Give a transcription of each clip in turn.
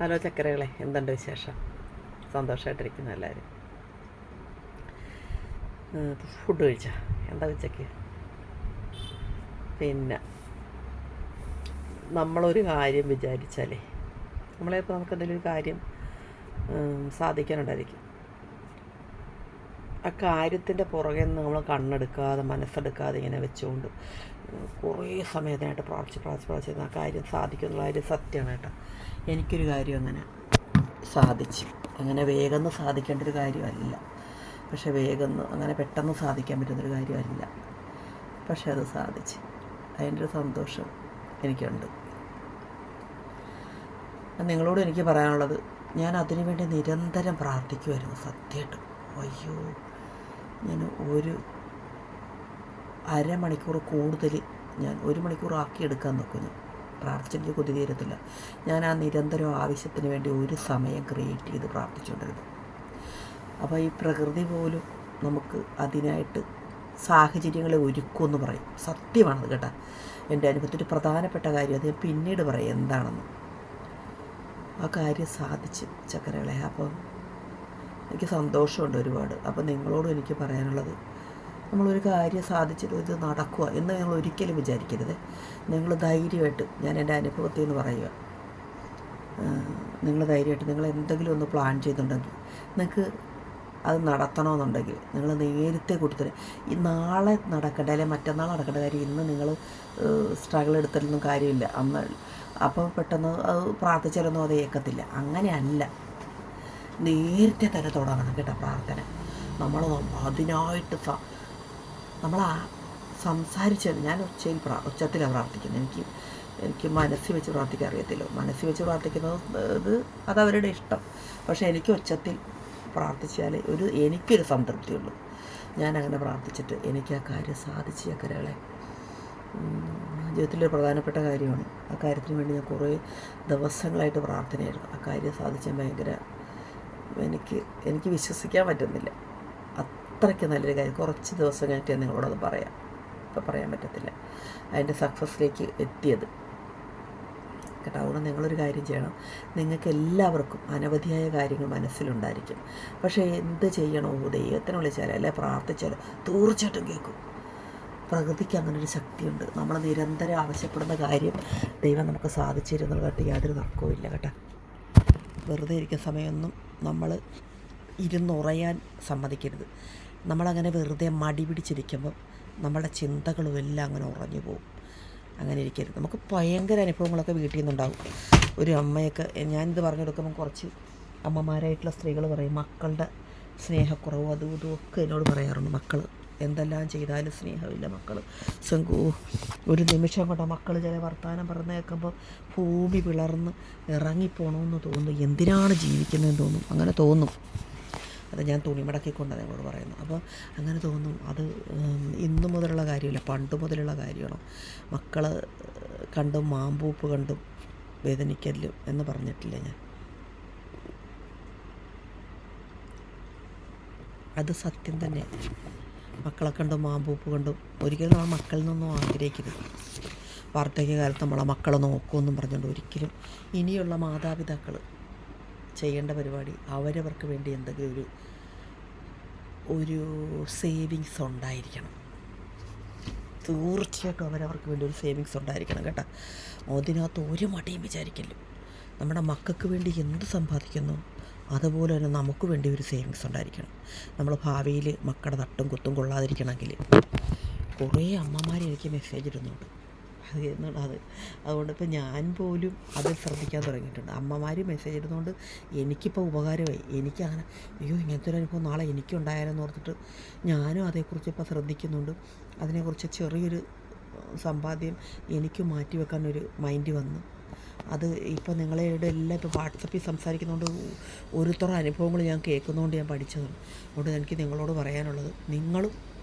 Hello ചക്കരകളെ എന്തുണ്ട് വിശേഷം? സന്തോഷമായിട്ടിരിക്കുന്നു എല്ലാവരും. ഫുഡ് കഴിച്ച? എന്താ ഉച്ചയ്ക്ക്? പിന്നെ നമ്മളൊരു കാര്യം വിചാരിച്ചാലേ നമ്മളെ ഇപ്പോൾ നമുക്ക് എന്തെങ്കിലും ഒരു കാര്യം സാധിക്കാനുണ്ടായിരിക്കും. ആ കാര്യത്തിന്റെ പുറകെ നമ്മൾ കണ്ണെടുക്കാതെ മനസ്സെടുക്കാതെ ഇങ്ങനെ വെച്ചുകൊണ്ട് കുറേ സമയത്തിനായിട്ട് പ്രാർത്ഥിച്ച് പ്രാർത്ഥിച്ച് പ്രാർത്ഥിച്ച് ആ കാര്യം സാധിക്കും എന്നുള്ള കാര്യം സത്യമാണ് കേട്ടോ. എനിക്കൊരു കാര്യം അങ്ങനെ സാധിച്ചു. അങ്ങനെ വേഗം സാധിക്കേണ്ട ഒരു കാര്യമല്ല. പക്ഷേ വേഗം അങ്ങനെ പെട്ടെന്ന് സാധിക്കാൻ പറ്റുന്നൊരു കാര്യമല്ല. പക്ഷേ അത് സാധിച്ചു. അതിന്റെ ഒരു സന്തോഷം എനിക്കുണ്ട്. നിങ്ങളോട് എനിക്ക് പറയാനുള്ളത് ഞാൻ അതിനു വേണ്ടി നിരന്തരം പ്രാർത്ഥിക്കുമായിരുന്നു സത്യമായിട്ടും. അയ്യോ ഞാൻ ഒരു അരമണിക്കൂർ കൂടുതൽ ഞാൻ ഒരു മണിക്കൂർ ആക്കി എടുക്കാൻ നോക്കുന്നു പ്രാർത്ഥിച്ചിട്ട് കൊതി തീരത്തില്ല. ഞാൻ ആ നിരന്തരം ആവശ്യത്തിന് വേണ്ടി ഒരു സമയം ക്രിയേറ്റ് ചെയ്ത് പ്രാർത്ഥിച്ചുകൊണ്ടിരുന്നു. അപ്പോൾ ഈ പ്രകൃതി പോലും നമുക്ക് അതിനായിട്ട് സാഹചര്യങ്ങളെ ഒരുക്കുമെന്ന് പറയും. സത്യമാണത് കേട്ടോ. എന്റെ അനുഭവത്തിൽ പ്രധാനപ്പെട്ട കാര്യം അത് ഞാൻ പിന്നീട് പറയാം. എന്താണെന്ന്. ആ കാര്യം സാധിച്ച് ചക്കരകളെ. അപ്പം എനിക്ക് സന്തോഷമുണ്ട് ഒരുപാട്. അപ്പം നിങ്ങളോടും എനിക്ക് പറയാനുള്ളത് നമ്മളൊരു കാര്യം സാധിച്ചിട്ട് ഇത് നടക്കുക എന്ന് നിങ്ങൾ ഒരിക്കലും വിചാരിക്കരുത്. നിങ്ങൾ ധൈര്യമായിട്ട് ഞാൻ എന്റെ അനുഭവത്തിൽ നിന്ന് പറയുക. നിങ്ങൾ ധൈര്യമായിട്ട് നിങ്ങൾ എന്തെങ്കിലും ഒന്ന് പ്ലാൻ ചെയ്തിട്ടുണ്ടെങ്കിൽ നിങ്ങൾക്ക് അത് നടത്തണമെന്നുണ്ടെങ്കിൽ നിങ്ങൾ നേരത്തെ കൊടുത്തത് ഈ നാളെ നടക്കേണ്ട അല്ലെങ്കിൽ മറ്റന്നാൾ നടക്കേണ്ട കാര്യം ഇന്ന് നിങ്ങൾ സ്ട്രഗിൾ എടുത്തിട്ടൊന്നും കാര്യമില്ല. അന്ന് അപ്പോൾ പെട്ടെന്ന് അത് പ്രാർത്ഥിച്ചാലൊന്നും അത് ഏക്കത്തില്ല. അങ്ങനെയല്ല. നേരത്തെ തന്നെ തുടങ്ങണം കേട്ടോ പ്രാർത്ഥന. നമ്മൾ അതിനായിട്ട് നമ്മൾ ആ സംസാരിച്ചത് ഞാൻ ഉച്ചയിൽ പ്രാ ഉച്ചത്തിലാണ് പ്രാർത്ഥിക്കുന്നത്. എനിക്ക് എനിക്ക് മനസ്സിൽ വെച്ച് പ്രാർത്ഥിക്കാൻ അറിയത്തില്ല. മനസ്സിൽ വെച്ച് പ്രാർത്ഥിക്കുന്നത് ഇത് അതവരുടെ ഇഷ്ടം. പക്ഷേ എനിക്ക് ഉച്ചത്തിൽ പ്രാർത്ഥിച്ചാൽ ഒരു എനിക്കൊരു സംതൃപ്തിയുള്ളൂ. ഞാൻ അങ്ങനെ പ്രാർത്ഥിച്ചിട്ട് എനിക്ക് ആ കാര്യം സാധിച്ചു ചക്കരകളെ ജീവിതത്തിലൊരു പ്രധാനപ്പെട്ട കാര്യമാണ്. ആ കാര്യത്തിന് വേണ്ടി ഞാൻ കുറേ ദിവസങ്ങളായിട്ട് പ്രാർത്ഥനയായിരുന്നു. ആ കാര്യം സാധിച്ചാൽ ഭയങ്കര എനിക്ക് എനിക്ക് വിശ്വസിക്കാൻ പറ്റുന്നില്ല. അത്രയ്ക്ക് നല്ലൊരു കാര്യം. കുറച്ച് ദിവസം കഴിഞ്ഞിട്ട് നിങ്ങളോടത് പറയാം. ഇപ്പം പറയാൻ പറ്റത്തില്ല. അതിന്റെ സക്സസ്സിലേക്ക് എത്തിയത്. കേട്ടോ അതുകൊണ്ട് നിങ്ങളൊരു കാര്യം ചെയ്യണം. നിങ്ങൾക്ക് എല്ലാവർക്കും അനവധിയായ കാര്യങ്ങൾ മനസ്സിലുണ്ടായിരിക്കും. പക്ഷേ എന്ത് ചെയ്യണോ ദൈവത്തിനെ വിളിച്ചാലോ അല്ലെ പ്രാർത്ഥിച്ചാലോ തീർച്ചയായിട്ടും കേൾക്കും. പ്രകൃതിക്ക് അങ്ങനെ ഒരു ശക്തിയുണ്ട്. നമ്മൾ നിരന്തരം ആവശ്യപ്പെടുന്ന കാര്യം ദൈവം നമുക്ക് സാധിച്ചു തരുന്നുള്ള കേട്ട് യാതൊരു തർക്കവും ഇല്ല കേട്ടോ. വെറുതെ ഇരിക്കുന്ന സമയമൊന്നും നമ്മൾ ഇരുന്നുറയാൻ സമ്മതിക്കരുത്. നമ്മളങ്ങനെ വെറുതെ മടി പിടിച്ചിരിക്കുമ്പം നമ്മുടെ ചിന്തകളും എല്ലാം അങ്ങനെ ഉറഞ്ഞു പോകും. അങ്ങനെ ഇരിക്കരുത്. നമുക്ക് ഭയങ്കര അനുഭവങ്ങളൊക്കെ വീട്ടിൽ നിന്നുണ്ടാകും. ഒരു അമ്മയൊക്കെ ഞാനിത് പറഞ്ഞു കൊടുക്കുമ്പോൾ കുറച്ച് അമ്മമാരായിട്ടുള്ള സ്ത്രീകൾ പറയും മക്കളുടെ സ്നേഹക്കുറവും അതും ഇതും ഒക്കെ എന്നോട് പറയാറുണ്ട് മക്കൾ എന്തെല്ലാം ചെയ്താലും സ്നേഹമില്ല മക്കൾ ശങ്കു ഒരു നിമിഷം കൊണ്ട് മക്കൾ ചില വർത്തമാനം പറഞ്ഞു കേൾക്കുമ്പോൾ ഭൂമി പിളർന്ന് ഇറങ്ങിപ്പോണമെന്ന് തോന്നുന്നു. എന്തിനാണ് ജീവിക്കുന്നതെന്ന് തോന്നും. അങ്ങനെ തോന്നും. അത് ഞാൻ തുണി മടക്കിക്കൊണ്ടാണ് നിങ്ങളോട് പറയുന്നത്. അപ്പോൾ അങ്ങനെ തോന്നും അത് ഇന്നു മുതലുള്ള കാര്യമില്ല പണ്ട് മുതലുള്ള കാര്യമാണ്? മക്കൾ കണ്ടും മാമ്പൂപ്പ് കണ്ടും വേദനിക്കല്ലും എന്ന് പറഞ്ഞിട്ടില്ല ഞാൻ? അത് സത്യം തന്നെ. മക്കളെ കണ്ടും മാമ്പൂപ്പ് കണ്ടും ഒരിക്കലും നമ്മൾ മക്കളിൽ നിന്നും ആഗ്രഹിക്കരുത്. വാർദ്ധക്യകാലത്ത് നമ്മളെ മക്കളെ നോക്കുമെന്നും പറഞ്ഞുകൊണ്ട് ഒരിക്കലും ഇനിയുള്ള മാതാപിതാക്കൾ ചെയ്യേണ്ട പരിപാടി. അവരവർക്ക് വേണ്ടി എന്തെങ്കിലും ഒരു ഒരു സേവിങ്സ് ഉണ്ടായിരിക്കണം. തീർച്ചയായിട്ടും അവരവർക്ക് വേണ്ടി ഒരു സേവിങ്സ് ഉണ്ടായിരിക്കണം കേട്ടോ. അതിനകത്ത് ഒരു മടിയും വിചാരിക്കല്ലോ. നമ്മുടെ മക്കൾക്ക് വേണ്ടി എന്ത് സമ്പാദിക്കുന്നു അതുപോലെ തന്നെ നമുക്ക് വേണ്ടി ഒരു സേവിങ്സ് ഉണ്ടായിരിക്കണം. നമ്മൾ ഭാവിയിൽ മക്കളുടെ തട്ടും കുത്തും കൊള്ളാതിരിക്കണമെങ്കിൽ കുറേ അമ്മമാർ എനിക്ക് മെസ്സേജ് ഇടുന്നുണ്ട്. അത് എന്നുള്ളത് അത് അതുകൊണ്ട് ഇപ്പോൾ ഞാൻ പോലും അത് ശ്രദ്ധിക്കാൻ തുടങ്ങിയിട്ടുണ്ട്. അമ്മമാർ മെസ്സേജ് ഇടുന്നതുകൊണ്ട് എനിക്കിപ്പോൾ ഉപകാരമായി. എനിക്കങ്ങനെ അയ്യോ ഇങ്ങനത്തെ ഒരു അനുഭവം നാളെ എനിക്കുണ്ടായാലെന്ന് ഓർത്തിട്ട് ഞാനും അതേക്കുറിച്ച് ഇപ്പോൾ ശ്രദ്ധിക്കുന്നുണ്ട്. അതിനെക്കുറിച്ച് ചെറിയൊരു സമ്പാദ്യം എനിക്ക് മാറ്റി വെക്കാനൊരു മൈൻഡ് വന്നു. അത് ഇപ്പോൾ നിങ്ങളുടെ എല്ലാം ഇപ്പോൾ വാട്സപ്പിൽ സംസാരിക്കുന്നതുകൊണ്ട് ഓരോരുത്തരുടെ അനുഭവങ്ങൾ ഞാൻ കേൾക്കുന്നതുകൊണ്ട് ഞാൻ പഠിച്ചതാണ്. അതുകൊണ്ട് എനിക്ക് നിങ്ങളോട് പറയാനുള്ളത് നിങ്ങളും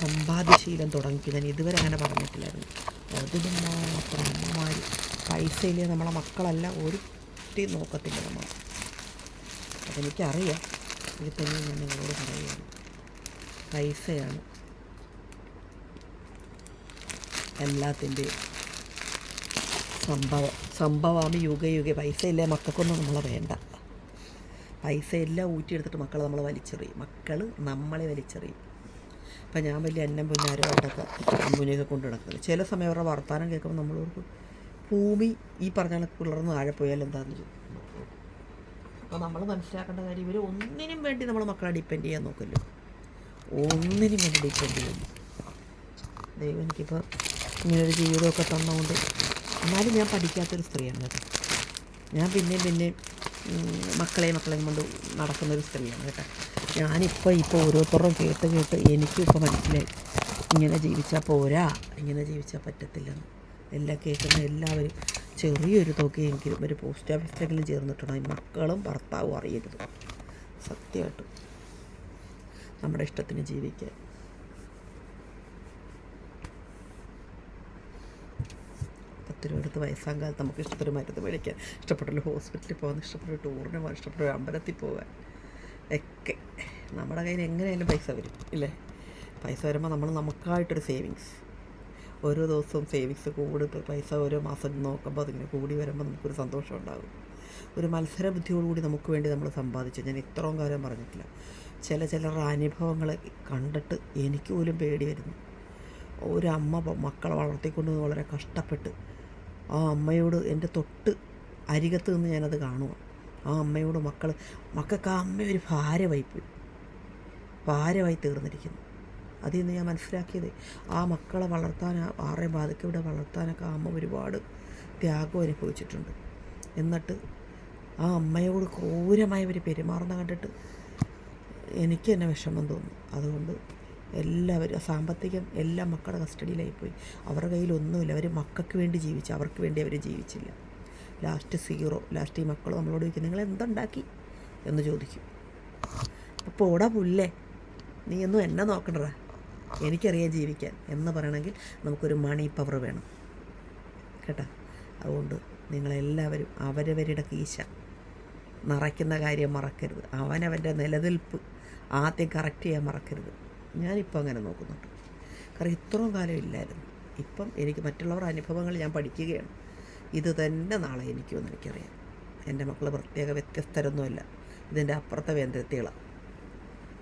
സമ്പാദ്യശീലം തുടങ്ങിക്കുക ഞാൻ ഇതുവരെ അങ്ങനെ പറഞ്ഞിട്ടില്ലായിരുന്നു. അതിന് മാത്രം അമ്മമാർ പൈസയില്ലേ നമ്മളെ മക്കളല്ല ഒരു കുട്ടി നോക്കത്തില്ല നമ്മൾ അതെനിക്കറിയാം. ഇത് തന്നെ ഞാൻ നിങ്ങളോട് പറയുകയാണ്. പൈസയാണ് എല്ലാത്തിന്റെയും സംഭവം. സംഭവമാണ് യുഗ യുഗ. പൈസ ഇല്ലേ മക്കൾക്കൊന്നും നമ്മളെ വേണ്ട. പൈസയെല്ലാം ഊറ്റിയെടുത്തിട്ട് മക്കളെ നമ്മൾ വലിച്ചെറിയും. മക്കൾ നമ്മളെ വലിച്ചെറിയും. അപ്പം ഞാൻ വലിയ അന്നം പുന്നാരുമായിട്ടൊക്കെ അമ്പുനെയൊക്കെ കൊണ്ട് നടക്കുന്നത് ചില സമയം അവരുടെ വർത്തമാനം കേൾക്കുമ്പോൾ നമ്മളോർക്ക് ഭൂമി ഈ പറഞ്ഞ കണക്ക് പിളർന്ന് താഴെ പോയാൽ എന്താണെന്ന് ചോദിക്കും. അപ്പോൾ നമ്മൾ മനസ്സിലാക്കേണ്ട കാര്യം ഇവർ ഒന്നിനും വേണ്ടി നമ്മൾ മക്കളെ ഡിപ്പെൻഡ് ചെയ്യാൻ നോക്കല്ലോ. ഒന്നിനും വേണ്ടി ഡിപ്പെൻഡ് ചെയ്യുന്നു ദൈവം എനിക്കിപ്പോൾ ഇങ്ങനൊരു ജീവിതമൊക്കെ തന്നുകൊണ്ട് എന്നാലും ഞാൻ പഠിക്കാത്തൊരു സ്ത്രീയാണ് കേട്ടോ. ഞാൻ പിന്നെയും പിന്നെയും മക്കളെയും മക്കളെയും കൊണ്ട് നടക്കുന്നൊരു സ്ത്രീയാണ് കേട്ടോ. ഞാനിപ്പോൾ ഇപ്പോൾ ഓരോരുത്തരും കേട്ട് കേട്ട് എനിക്കും ഇപ്പോൾ മനസ്സിലായി. ഇങ്ങനെ ജീവിച്ചാൽ പോരാ ഇങ്ങനെ ജീവിച്ചാൽ പറ്റത്തില്ലെന്ന്. എല്ലാം കേൾക്കുന്ന എല്ലാവരും ചെറിയൊരു തുകയെങ്കിലും ഒരു പോസ്റ്റ് ഓഫീസിലെങ്കിലും ചേർന്നിട്ടുണ്ടോ? ഈ മക്കളും ഭർത്താവും അറിയരുത്. സത്യമായിട്ടും. നമ്മുടെ ഇഷ്ടത്തിന് ജീവിക്കാൻ. എടുത്ത് വയസ്സാം കാലത്ത് നമുക്ക് ഇഷ്ടപ്പെട്ട മരുന്ന് മേടിക്കാൻ ഇഷ്ടപ്പെട്ടൊരു ഹോസ്പിറ്റലിൽ പോകാൻ ഇഷ്ടപ്പെട്ട ടൂറിന് പോകാൻ ഇഷ്ടപ്പെട്ട ഒരു അമ്പലത്തിൽ പോകാൻ ഒക്കെ. നമ്മുടെ കയ്യിൽ എങ്ങനെയായാലും പൈസ വരും ഇല്ലേ? പൈസ വരുമ്പോൾ നമ്മൾ നമുക്കായിട്ടൊരു സേവിങ്സ് ഓരോ ദിവസവും സേവിങ്സ് കൂടി പൈസ ഓരോ മാസം നോക്കുമ്പോൾ അതിങ്ങനെ കൂടി വരുമ്പോൾ നമുക്കൊരു സന്തോഷം ഉണ്ടാകും. ഒരു മത്സര ബുദ്ധിയോടുകൂടി നമുക്ക് വേണ്ടി നമ്മൾ സമ്പാദിച്ചു. ഞാൻ ഇത്രയും കാലം പറഞ്ഞിട്ടില്ല. ചില ചിലരുടെ അനുഭവങ്ങൾ കണ്ടിട്ട് എനിക്ക് പോലും പേടി വരുന്നു. ഒരു അമ്മ മക്കളെ വളർത്തിക്കൊണ്ട് വളരെ കഷ്ടപ്പെട്ട് ആ അമ്മയോട് എന്റെ തൊട്ട് അരികത്ത് നിന്ന് ഞാനത് കാണുക ആ അമ്മയോട് മക്കൾ മക്കൾക്ക് ആ അമ്മ ഒരു ഭാരമായിപ്പോയി ഭാരമായി തീർന്നിരിക്കുന്നു. അതിൽ നിന്ന് ഞാൻ മനസ്സിലാക്കിയത് ആ മക്കളെ വളർത്താൻ ആ ആറെ ബാധയ്ക്ക് ഇവിടെ വളർത്താനൊക്കെ ആ അമ്മ ഒരുപാട് ത്യാഗം അനുഭവിച്ചിട്ടുണ്ട്. എന്നിട്ട് ആ അമ്മയോട് ക്രൂരമായി അവർ പെരുമാറുന്ന കണ്ടിട്ട് എനിക്ക് തന്നെ വിഷമം തോന്നും. അതുകൊണ്ട് എല്ലാവരും സാമ്പത്തികം എല്ലാ മക്കളുടെ കസ്റ്റഡിയിലായിപ്പോയി. അവരുടെ കയ്യിലൊന്നുമില്ല. അവർ മക്കൾക്ക് വേണ്ടി ജീവിച്ചു. അവർക്ക് വേണ്ടി അവർ ജീവിച്ചില്ല. ലാസ്റ്റ് സീറോ ലാസ്റ്റ് ഈ മക്കൾ നമ്മളോട് ചോദിക്കും നിങ്ങൾ എന്തുണ്ടാക്കി? എന്ന് ചോദിക്കും. അപ്പോൾ പോടാ പുല്ലേ. നീ ഒന്നും എന്നെ നോക്കണ്ടടാ എനിക്കറിയാം ജീവിക്കാൻ. എന്ന് പറയണമെങ്കിൽ നമുക്കൊരു മണി പവർ വേണം. കേട്ടോ? അതുകൊണ്ട് നിങ്ങളെല്ലാവരും അവരവരുടെ കീശ നിറയ്ക്കുന്ന കാര്യം മറക്കരുത്. അവനവന്റെ നിലനിൽപ്പ് ആദ്യം കറക്റ്റ് ചെയ്യാൻ മറക്കരുത്. ഞാനിപ്പോൾ അങ്ങനെ നോക്കുന്നുണ്ട്. കാരണം ഇത്രയും കാലം ഇല്ലായിരുന്നു. ഇപ്പം എനിക്ക് മറ്റുള്ളവരുടെ അനുഭവങ്ങൾ ഞാൻ പഠിക്കുകയാണ്. ഇത് തന്നെ നാളെ എനിക്കുമെന്ന് എനിക്കറിയാം. എന്റെ മക്കൾ പ്രത്യേക വ്യത്യസ്തരൊന്നുമല്ല. ഇതിന്റെ അപ്പുറത്തെ വേന്ദ്രത്തികളാണ്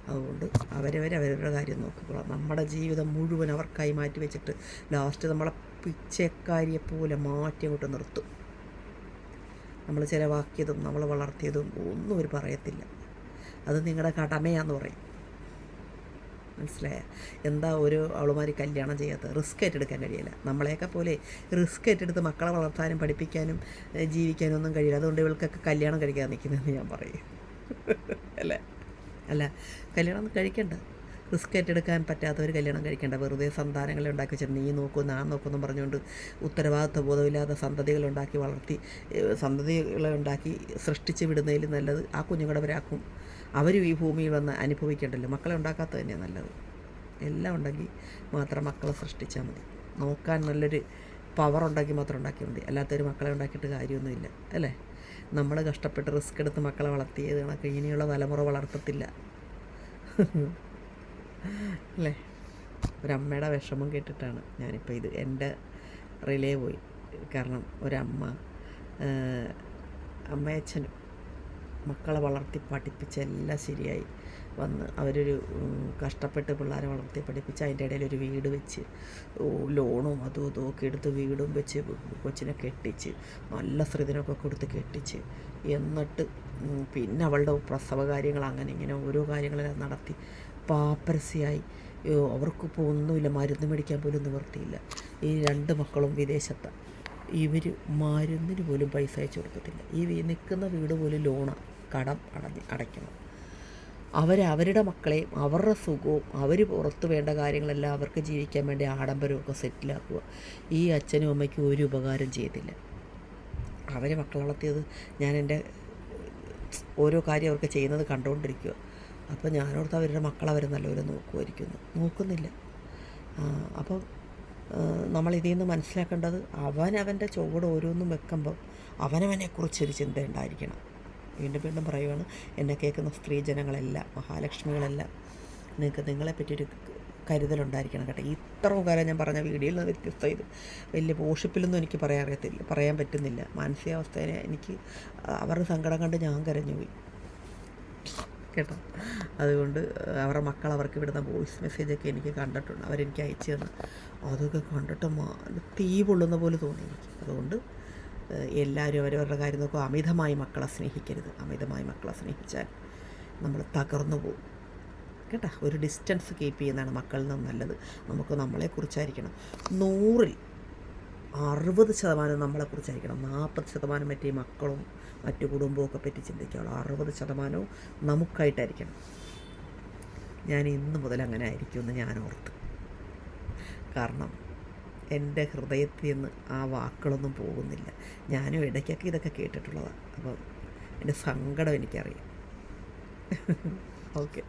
അതുകൊണ്ട് അവരവർ അവരവരുടെ കാര്യം നോക്കുക നമ്മുടെ ജീവിതം മുഴുവൻ അവർക്കായി മാറ്റി വെച്ചിട്ട് ലാസ്റ്റ് നമ്മളെ പിച്ചക്കാരിയെ പോലെ മാറ്റി അങ്ങോട്ട് നിർത്തും. നമ്മൾ ചിലവാക്കിയതും നമ്മൾ വളർത്തിയതും ഒന്നും അവർ പറയത്തില്ല. അത് നിങ്ങളുടെ കടമയാന്ന് പറയും. മനസ്സിലായ? എന്താ ഒരു അവളുമാർ കല്യാണം ചെയ്യാത്ത റിസ്ക് ഏറ്റെടുക്കാൻ കഴിയില്ല. നമ്മളെയൊക്കെ പോലെ റിസ്ക് ഏറ്റെടുത്ത് മക്കളെ വളർത്താനും പഠിപ്പിക്കാനും ജീവിക്കാനും ഒന്നും കഴിയില്ല. അതുകൊണ്ട് ഇവൾക്കൊക്കെ കല്യാണം കഴിക്കാൻ നിൽക്കുന്നതെന്ന് ഞാൻ പറയും. അല്ലേ? അല്ല കല്യാണം കഴിക്കണ്ട. റിസ്ക് ഏറ്റെടുക്കാൻ പറ്റാത്തവർ കല്യാണം കഴിക്കേണ്ട. വെറുതെ സന്താനങ്ങളെ ഉണ്ടാക്കി വെച്ചിട്ട് നീ നോക്കൂ ഞാൻ നോക്കുമെന്നും പറഞ്ഞുകൊണ്ട് ഉത്തരവാദിത്വ ബോധമില്ലാത്ത സന്തതികൾ ഉണ്ടാക്കി വളർത്തി സന്തതികളെ ഉണ്ടാക്കി സൃഷ്ടിച്ച് വിടുന്നതിൽ നല്ലത് ആ കുഞ്ഞുങ്ങളവരാക്കും അവരും ഈ ഭൂമിയിൽ വന്ന് അനുഭവിക്കേണ്ടല്ലോ. മക്കളെ ഉണ്ടാക്കാത്തത് തന്നെയാണ് നല്ലത്. എല്ലാം ഉണ്ടെങ്കിൽ മാത്രം മക്കളെ സൃഷ്ടിച്ചാൽ മതി. നോക്കാൻ നല്ലൊരു പവർ ഉണ്ടാക്കി മാത്രം ഉണ്ടാക്കിയാൽ മതി. അല്ലാത്തൊരു മക്കളെ ഉണ്ടാക്കിയിട്ട് കാര്യമൊന്നുമില്ല. അല്ലേ? നമ്മൾ കഷ്ടപ്പെട്ട് റിസ്ക് എടുത്ത് മക്കളെ വളർത്തിയത് കണക്ക് ഇനിയുള്ള തലമുറ വളർത്തത്തില്ല. അല്ലേ? ഒരമ്മയുടെ വിഷമം കേട്ടിട്ടാണ് ഞാനിപ്പോൾ ഇത് എന്റെ റിലേ പോയി. കാരണം ഒരമ്മ അമ്മയച്ഛനും മക്കളെ വളർത്തി പഠിപ്പിച്ച് എല്ലാം ശരിയായി. വന്ന് അവരൊരു കഷ്ടപ്പെട്ട് പിള്ളേരെ വളർത്തി പഠിപ്പിച്ച് അതിന്റെ ഇടയിൽ ഒരു വീട് വെച്ച് ലോണും അതും ഇതും ഒക്കെ എടുത്ത് വീടും വെച്ച് കൊച്ചിനെ കെട്ടിച്ച് നല്ല സ്ത്രീധനമൊക്കെ കൊടുത്ത് കെട്ടിച്ച് എന്നിട്ട് പിന്നെ അവളുടെ പ്രസവ കാര്യങ്ങൾ അങ്ങനെ ഇങ്ങനെ ഓരോ കാര്യങ്ങളെല്ലാം നടത്തി. പാപ്പരസ്യായി. അവർക്കിപ്പോൾ ഒന്നുമില്ല മരുന്ന് മേടിക്കാൻ പോലും നിവർത്തിയില്ല ഈ രണ്ട് മക്കളും വിദേശത്താണ് ഇവർ മരുന്നിന് പോലും പൈസ അയച്ചു കൊടുക്കത്തില്ല. ഈ നിൽക്കുന്ന വീട് പോലും ലോണാണ് കടം അടയ്ക്കണം. അവർ അവരുടെ മക്കളെയും അവരുടെ സുഖവും അവർ പുറത്ത് വേണ്ട കാര്യങ്ങളെല്ലാം അവർക്ക് ജീവിക്കാൻ വേണ്ടി ആഡംബരമൊക്കെ സെറ്റിലാക്കുക. ഈ അച്ഛനും അമ്മയ്ക്കും ഒരു ഉപകാരം ചെയ്തില്ല. അവർ മക്കളെ വളർത്തിയത് ഞാൻ എന്റെ ഓരോ കാര്യം അവർക്ക് ചെയ്യുന്നത് കണ്ടുകൊണ്ടിരിക്കുക. അപ്പോൾ ഞാനോർത്ത് അവരുടെ മക്കളെ അവർ നല്ലപോലെ നോക്കുമായിരിക്കുന്നു. നോക്കുന്നില്ല. അപ്പം നമ്മളിതിൽ നിന്ന് മനസ്സിലാക്കേണ്ടത് അവനവന്റെ ചുവട് ഓരോന്നും വെക്കുമ്പം അവനവനെക്കുറിച്ചൊരു ചിന്ത ഉണ്ടായിരിക്കണം. വീണ്ടും വീണ്ടും പറയുവാണ് എന്നെ കേൾക്കുന്ന സ്ത്രീജനങ്ങളെല്ലാം മഹാലക്ഷ്മികളെല്ലാം നിങ്ങൾക്ക് നിങ്ങളെ പറ്റിയൊരു കരുതലുണ്ടായിരിക്കണം കേട്ടോ. ഇത്രയും കാലം ഞാൻ പറഞ്ഞ വീഡിയോയിൽ നിന്ന് വ്യത്യസ്ത ഇത്. വലിയ പോഷിപ്പിലൊന്നും എനിക്ക് പറയാൻ അറിയത്തില്ല പറയാൻ പറ്റുന്നില്ല. മാനസികാവസ്ഥയെ എനിക്ക് അവരുടെ സങ്കടം കണ്ട് ഞാൻ കരഞ്ഞു പോയി കേട്ടോ? അതുകൊണ്ട് അവരുടെ മക്കൾ അവർക്ക് വിടുന്ന വോയിസ് മെസ്സേജൊക്കെ എനിക്ക് കണ്ടിട്ടുണ്ട്. അവരെനിക്ക് അയച്ചു തന്നു. അതൊക്കെ കണ്ടിട്ട് തീ പൊള്ളുന്ന പോലെ തോന്നി എനിക്ക്. അതുകൊണ്ട് എല്ലാവരും അവരവരുടെ കാര്യം നോക്കും. അമിതമായി മക്കളെ സ്നേഹിക്കരുത്. അമിതമായി മക്കളെ സ്നേഹിച്ചാൽ നമ്മൾ തകർന്നു പോകും. കേട്ടോ? ഒരു ഡിസ്റ്റൻസ് കീപ്പ് ചെയ്യുന്നതാണ് മക്കളിൽ നിന്ന് നല്ലത്. നമുക്ക് നമ്മളെക്കുറിച്ചായിരിക്കണം. നൂറിൽ അറുപത് ശതമാനം നമ്മളെക്കുറിച്ചായിരിക്കണം. നാൽപ്പത് ശതമാനം മറ്റേ മക്കളും മറ്റു ഒക്കെ പറ്റി ചിന്തിക്കാവുള്ളൂ. അറുപത് ശതമാനവും നമുക്കായിട്ടായിരിക്കണം. ഞാൻ ഇന്ന് മുതൽ അങ്ങനെ ആയിരിക്കുമെന്ന് ഞാൻ ഓർത്ത്. കാരണം എന്റെ ഹൃദയത്തിൽ നിന്ന് ആ വാക്കുകളൊന്നും പോകുന്നില്ല. ഞാനും ഇടയ്ക്കൊക്കെ ഇതൊക്കെ കേട്ടിട്ടുള്ളതാണ് അപ്പം എന്റെ സങ്കടം എനിക്കറിയാം. ഓക്കെ.